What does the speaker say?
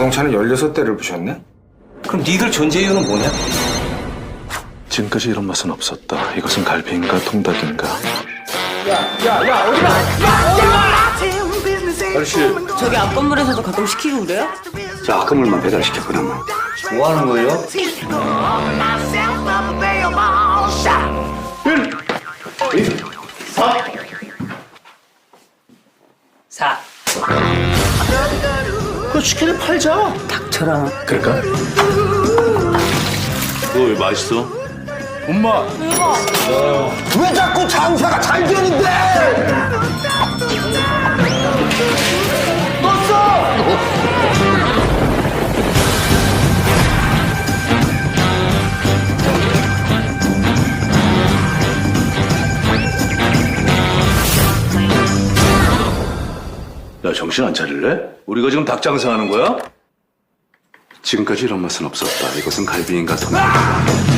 자동차는 16대를 부셨네? 그럼 니들 존재 이유는 뭐냐? 지금까지 이런 맛은 없었다. 이것은 갈비인가 통닭인가. 아저씨, 저기 앞 건물에서도 가끔 시키고 그래요? 저 아까물만 배달시켜 그나마. 뭐 하는 거예요? 사. 그 치킨을 팔자. 닥쳐라. 그럴까? 너왜 맛있어? 엄마! 왜 자꾸 장사가 잘 되는 데? 야 정신 안 차릴래? 우리가 지금 닭 장사하는 거야? 지금까지 이런 맛은 없었다. 이것은 갈비인가 통닭인가.